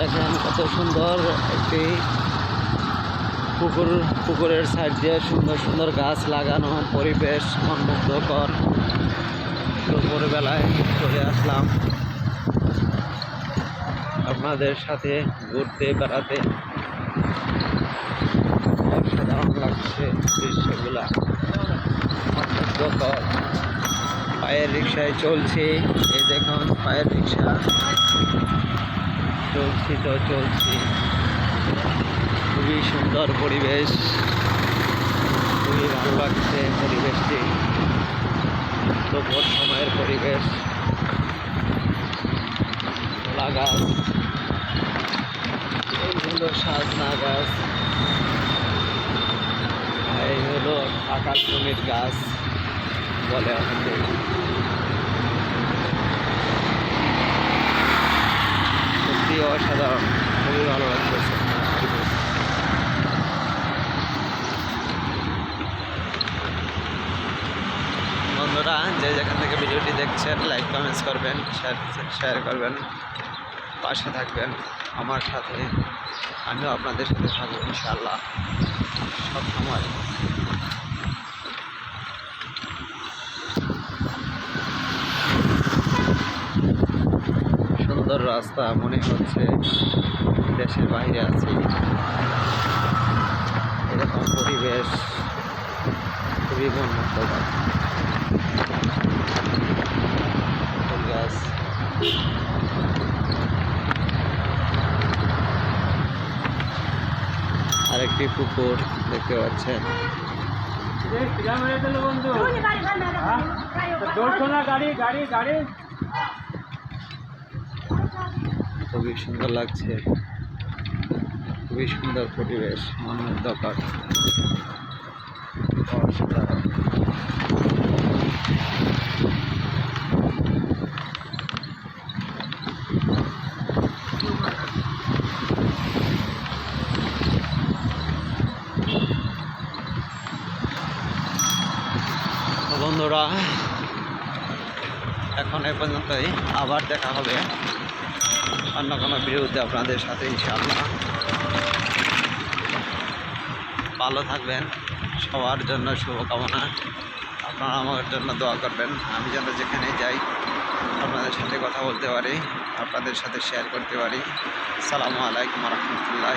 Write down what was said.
এত সুন্দর একটি পুকুর, পুকুরের সাইড দিয়ে সুন্দর সুন্দর গাছ লাগানো, পরিবেশ মনমুগ্ধকর। দুপুরবেলায় চলে আসলাম আপনাদের সাথে ঘুরতে বেড়াতে। অসাধারণ লাগছে দৃশ্যগুলা। মনমুগ্ধকর। পায়ের রিক্সায় চলছে। এই দেখুন, পায়ের রিক্সা চলছি, তো চলছি। খুবই সুন্দর পরিবেশ। খুবই ভালো লাগছে পরিবেশটি। দুপুর সময়ের পরিবেশ। কলা গাছ। এই সুন্দর সাজনা গাছ। এই হলো আকাশমণির গাছ বলে অনেকে অসাধারণ। খুবই ভালো বন্ধুরা, যে যেখান থেকে ভিডিওটি দেখছেন লাইক কমেন্টস করবেন শেয়ার শেয়ার করবেন, পাশে থাকবেন, আমার সাথে। আমিও আপনাদের সাথে থাকব, ইনশাআল্লাহ। সব সময়। সুন্দর রাস্তা মনে হচ্ছে। দেশের বাইরে আছি। এরকম পরিবেশ খুবই মনমুগ্ধকর গাছ আরেকটি পুকুর দেখতে পাচ্ছেন। বন্ধু। গাড়ি গাড়ি গাড়ি। খুবই সুন্দর লাগছে। খুবই সুন্দর পরিবেশ মনোমুগ্ধকর বন্ধুরা এখন এ পর্যন্তই। আবার দেখা হবে। অন্য কোনো ভিডিওতে আপনাদের সাথে ইনশাআল্লাহ। ভালো থাকবেন, সবার জন্য শুভকামনা। আপনারা আমার জন্য দোয়া করবেন। আমি যেন যেখানে যাই, আপনাদের সাথে কথা বলতে পারি, আপনাদের সাথে শেয়ার করতে পারি। সালামু আলাইকুম রহমতুল্লাহ